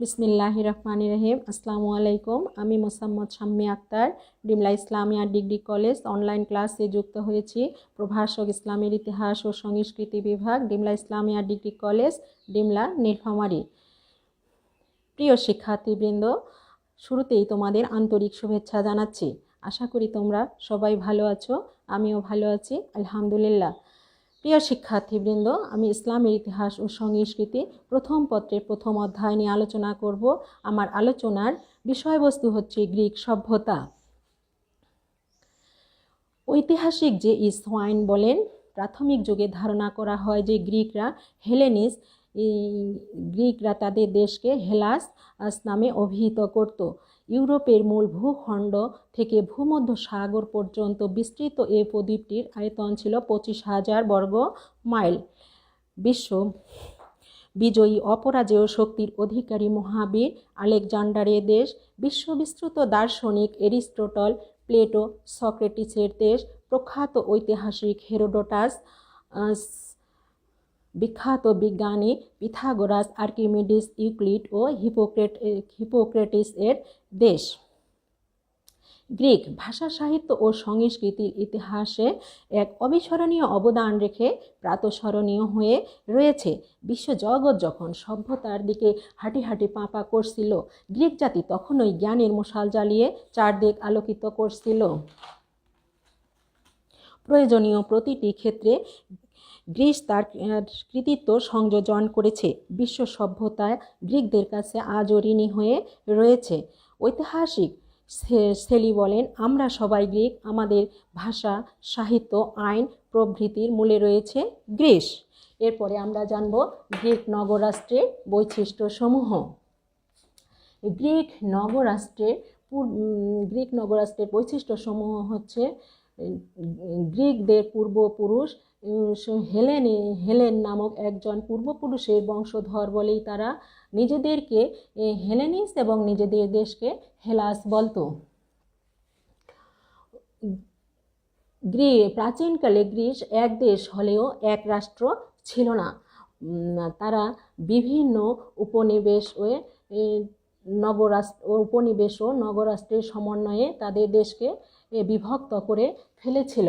বিসমিল্লাহ রহমান রহিম। আসসালামু আলাইকুম। আমি Mosammat Shammi Akter, Dimla Islamia degree college online ক্লাসে যুক্ত হয়েছি। প্রভাষক ইসলামের ইতিহাস ও সংস্কৃতি বিভাগ, ডিমলা ইসলামিয়া ডিগ্রি কলেজ, ডিমলা, নীলফামারী। প্রিয় শিক্ষার্থীবৃন্দ, শুরুতেই তোমাদের আন্তরিক শুভেচ্ছা জানাচ্ছি। আশা করি তোমরা সবাই ভালো আছো, আমিও ভালো আছি, আলহামদুলিল্লাহ। প্রিয় শিক্ষার্থীবৃন্দ, আমি ইসলামের ইতিহাস ও সংস্কৃতি প্রথম পত্রের প্রথম অধ্যায় নিয়ে আলোচনা করব। আমার আলোচনার বিষয়বস্তু হচ্ছে গ্রিক সভ্যতা। ঐতিহাসিক যে ইসওয়াইন বলেন, প্রাথমিক যুগে ধারণা করা হয় যে গ্রিকরা হেলেনিস গ্রিকরা তাদের দেশকে হেলাস নামে অভিহিত করত। ইউরোপের মূল ভূখণ্ড থেকে ভূমধ্য সাগর পর্যন্ত বিস্তৃত এই উপদ্বীপটির আয়তন ছিল পঁচিশ হাজার বর্গ মাইল। বিশ্ব বিজয়ী অপরাজেয় শক্তির অধিকারী মহাবীর আলেকজান্ডারের দেশ বিশ্ববিস্তৃত দার্শনিক এরিস্টোটল, প্লেটো, সক্রেটিসের দেশ, প্রখ্যাত ঐতিহাসিক হেরোডোটাস বিখ্যাত বিজ্ঞানী পিথাগোরাস, আর্কিমিডিস, ইউক্লিড ও হিপোক্রেট হিপোক্রেটিস এর দেশ। গ্রিক ভাষা সাহিত্য ও সংস্কৃতির ইতিহাসে এক অবিস্মরণীয় অবদান রেখে প্রাতঃস্মরণীয় হয়ে রয়েছে। বিশ্বজগৎ যখন সভ্যতার দিকে হাঁটি হাঁটি পাঁপা করছিল, গ্রিক জাতি তখনই জ্ঞানের মশাল জ্বালিয়ে চারদিক আলোকিত করছিল। প্রয়োজনীয় প্রতিটি ক্ষেত্রে গ্রিস তার কৃতিত্ব সংযোজন করেছে। বিশ্ব সভ্যতায় গ্রিকদের কাছে আজও ঋণী হয়ে রয়েছে। ঐতিহাসিক সেলি বলেন, আমরা সবাই গ্রিক, আমাদের ভাষা, সাহিত্য, আইন, প্রভৃতির মূলে রয়েছে গ্রিস। এরপরে আমরা জানব গ্রিক নগরাষ্ট্রের বৈশিষ্ট্যসমূহ। গ্রিক নগরাষ্ট্রের গ্রিক নগরাষ্ট্রের বৈশিষ্ট্যসমূহ হচ্ছে গ্রিকদের পূর্বপুরুষ হেলেন হেলেন নামক একজন পূর্বপুরুষের বংশধর বলেই তারা নিজেদেরকে হেলেনিস এবং নিজেদের দেশকে হেলাস বলতো। গ্রি, প্রাচীনকালে গ্রিস এক দেশ হলেও এক রাষ্ট্র ছিল না। তারা বিভিন্ন উপনিবেশ ও নগরাষ্ট্র উপনিবেশ ও নগরাষ্ট্রের সমন্বয়ে তাদের দেশকে বিভক্ত করে ফেলেছিল।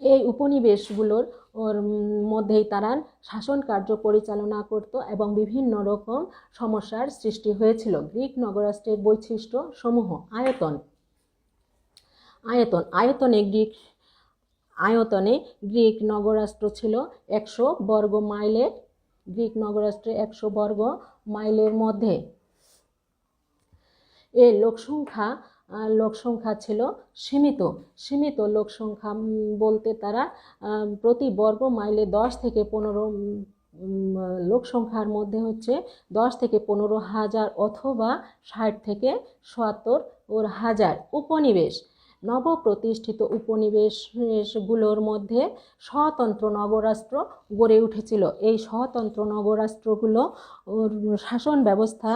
এই উপনিবেশগুলোর ওর মধ্যেই তারা শাসন কার্য পরিচালনা করত এবং বিভিন্ন রকম সমস্যার সৃষ্টি হয়েছিল। গ্রিক নগরাষ্ট্রের বৈশিষ্ট্য সমূহ, আয়তন। আয়তন, আয়তনে গ্রিক আয়তনে গ্রিক নগরাষ্ট্র ছিল একশো বর্গ মাইলের গ্রিক নগরাষ্ট্রে একশো বর্গ মাইলের মধ্যে। এর লোকসংখ্যা লোক সংখ্যা ছিল সীমিত। সীমিত লোক সংখ্যা বলতে তারা প্রতি বর্গ মাইলে দশ থেকে পনেরো লোক সংখ্যার মধ্যে হচ্ছে দশ থেকে পনেরো হাজার অথবা ষাট থেকে সত্তর ওর হাজার উপনিবেশ। নবপ্রতিষ্ঠিত উপনিবেশগুলোর মধ্যে স্বতন্ত্র নবরাষ্ট্র গড়ে উঠেছিল। এই স্বতন্ত্র নবরাষ্ট্রগুলো শাসন ব্যবস্থা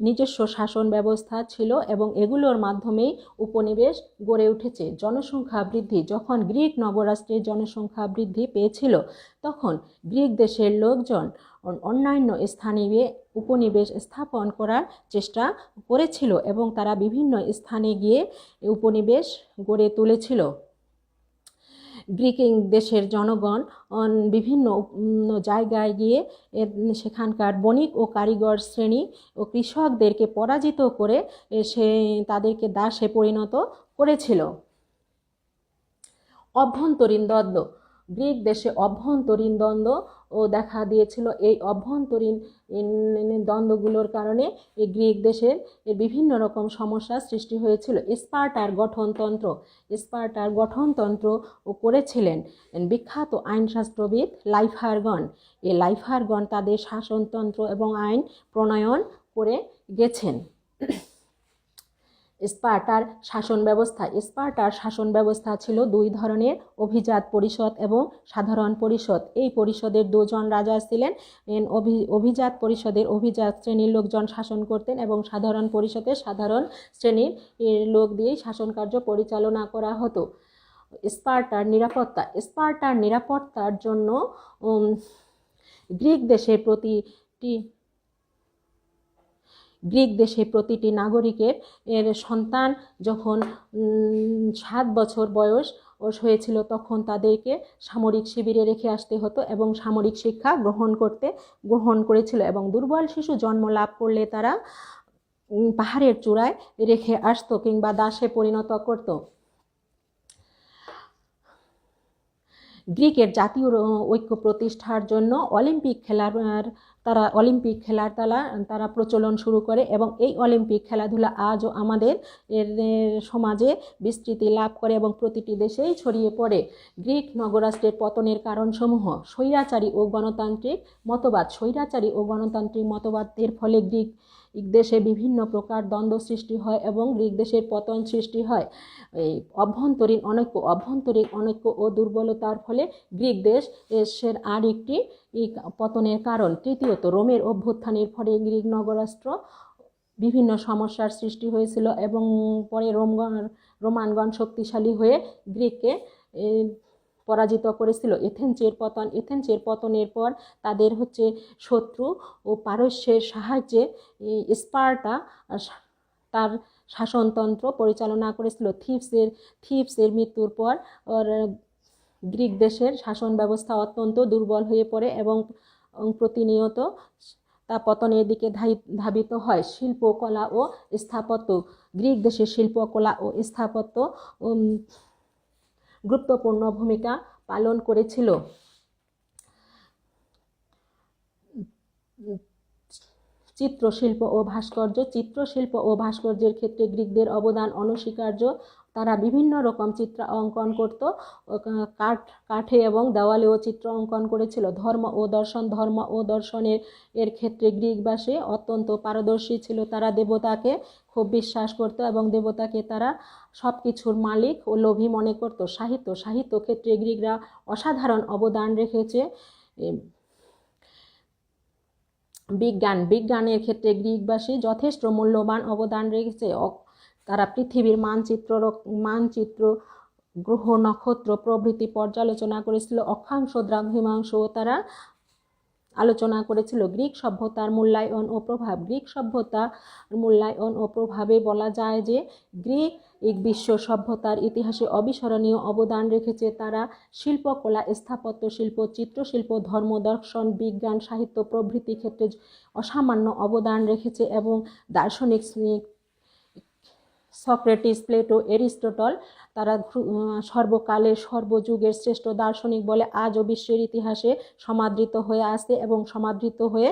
নিজস্ব শাসন ব্যবস্থা ছিল এবং এগুলোর মাধ্যমেই উপনিবেশ গড়ে উঠেছে। জনসংখ্যা বৃদ্ধি, যখন গ্রিক নবরাষ্ট্রের জনসংখ্যা বৃদ্ধি পেয়েছিল, তখন গ্রিক দেশের লোকজন অন্যান্য স্থানে উপনিবেশ স্থাপন করার চেষ্টা করেছিল এবং তারা বিভিন্ন স্থানে গিয়ে উপনিবেশ গড়ে তুলেছিল। গ্রিক দেশের জনগণ বিভিন্ন জায়গায় গিয়ে সেখানকার বণিক ও কারিগর শ্রেণি ও কৃষকদেরকে পরাজিত করে সে, তাদেরকে দাসে পরিণত করেছিল। অভ্যন্তরীণ দ্বন্দ্ব, গ্রিক দেশে অভ্যন্তরীণ দ্বন্দ্ব ও দেখা দিয়েছিল এই অভ্যন্তরীণ দ্বন্দ্বগুলোর কারণে এই গ্রিক দেশের এর বিভিন্ন রকম সমস্যার সৃষ্টি হয়েছিল। স্পার্টার গঠনতন্ত্র স্পার্টার গঠনতন্ত্র ও করেছিলেন বিখ্যাত আইনশাস্ত্রবিদ লাইফারগন। এই লাইফারগন তাদের শাসনতন্ত্র এবং আইন প্রণয়ন করে গেছেন। স্পার্টার শাসন ব্যবস্থা। স্পার্টার শাসন ব্যবস্থা ছিল দুই ধরনের, অভিজাত পরিষদ এবং সাধারণ পরিষদ। এই পরিষদের দুজন রাজা ছিলেন। অভি, অভিজাত পরিষদের অভিজাত শ্রেণির লোকজন শাসন করতেন এবং সাধারণ পরিষদের সাধারণ শ্রেণির লোক দিয়েই শাসন কার্য পরিচালনা করা হতো। স্পার্টার নিরাপত্তা। স্পার্টার নিরাপত্তার জন্য গ্রিক দেশের প্রতিটি গ্রিক দেশে প্রতিটি নাগরিকের, এর সন্তান যখন সাত বছর বয়স হয়েছিল তখন তাদেরকে সামরিক শিবিরে রেখে আসতে হতো এবং সামরিক শিক্ষা গ্রহণ করতে, গ্রহণ করেছিল এবং দুর্বল শিশু জন্ম লাভ করলে তারা পাহাড়ের চূড়ায় রেখে আসতো কিংবা দাসে পরিণত করতো। গ্রিকের জাতীয়, ঐক্য প্রতিষ্ঠার জন্য অলিম্পিক খেলার তারা অলিম্পিক খেলার তারা তারা প্রচলন শুরু করে এবং এই অলিম্পিক খেলাধুলা আজও আমাদের এর সমাজে বিস্তৃতি লাভ করে এবং প্রতিটি দেশেই ছড়িয়ে পড়ে। গ্রিক নগরাষ্ট্রের পতনের কারণসমূহ, স্বৈরাচারী ও গণতান্ত্রিক মতবাদ, স্বৈরাচারী ও গণতান্ত্রিক মতবাদের ফলে গ্রিক গ্রিক দেশে বিভিন্ন প্রকার দ্বন্দ্ব সৃষ্টি হয় এবং গ্রিক দেশের পতন সৃষ্টি হয়। এই অভ্যন্তরীণ অনৈক্য অভ্যন্তরীণ অনৈক্য ও দুর্বলতার ফলে গ্রিক দেশ এর আর একটি পতনের কারণ। তৃতীয়ত, রোমের অভ্যুত্থানের ফলে গ্রিক নগরাষ্ট্র বিভিন্ন সমস্যার সৃষ্টি হয়েছিল এবং পরে রোমগণ, রোমানগণ শক্তিশালী হয়ে গ্রিককে পরাজিত করেছিল। এথেন্সের পতন এথেন্সের পতনের পর তাদের হচ্ছে শত্রু ও পারস্যের সাহায্যে স্পার্টা তার শাসনতন্ত্র পরিচালনা করেছিল। থিপসের থিপসের মৃত্যুর পর গ্রিক দেশের শাসন ব্যবস্থা অত্যন্ত দুর্বল হয়ে পড়ে এবং প্রতিনিয়ত তা পতনের দিকে ধাবিত হয়। শিল্পকলা ও স্থাপত্য, গ্রিক দেশের শিল্পকলা ও স্থাপত্য গুরুত্বপূর্ণ ভূমিকা পালন করেছিল। চিত্রশিল্প ও ভাস্কর্য চিত্রশিল্প ও ভাস্কর্যের ক্ষেত্রে গ্রিকদের অবদান অনস্বীকার্য তারা বিভিন্ন রকম চিত্র অঙ্কন করত কাঠ, কাঠে এবং দেওয়ালেও চিত্র অঙ্কন করেছিল। ধর্ম ও দর্শন, ধর্ম ও দর্শনের এর ক্ষেত্রে গ্রিকবাসী অত্যন্ত পারদর্শী ছিল। তারা দেবতাকে খুব বিশ্বাস করত এবং দেবতাকে তারা সব কিছুর মালিক ও লোভী মনে করত। সাহিত্য সাহিত্য ক্ষেত্রে গ্রিকরা অসাধারণ অবদান রেখেছে। বিজ্ঞান, বিজ্ঞানের ক্ষেত্রে গ্রিকবাসী যথেষ্ট মূল্যবান অবদান রেখেছে। তারা পৃথিবীর মানচিত্র মানচিত্র, গ্রহ, নক্ষত্র প্রভৃতি পর্যালোচনা করেছিল। অক্ষাংশ দ্রাঘিমাংশও তারা আলোচনা করেছিল। গ্রিক সভ্যতার মূল্যায়ন ও প্রভাব, গ্রিক সভ্যতা মূল্যায়ন ও প্রভাবে বলা যায় যে গ্রিক বিশ্ব সভ্যতার ইতিহাসে অবিস্মরণীয় অবদান রেখেছে। তারা শিল্পকলা, স্থাপত্য শিল্প, চিত্রশিল্প, ধর্ম, দর্শন, বিজ্ঞান, সাহিত্য প্রভৃতি ক্ষেত্রে অসামান্য অবদান রেখেছে এবং দার্শনিক সক্রেটিস, প্লেটো, এরিস্টটল, তারা সর্বকালের সর্বযুগের শ্রেষ্ঠ দার্শনিক বলে আজও বিশ্বের ইতিহাসে সমাদৃত হয়ে আছে এবং সমাদৃত হয়ে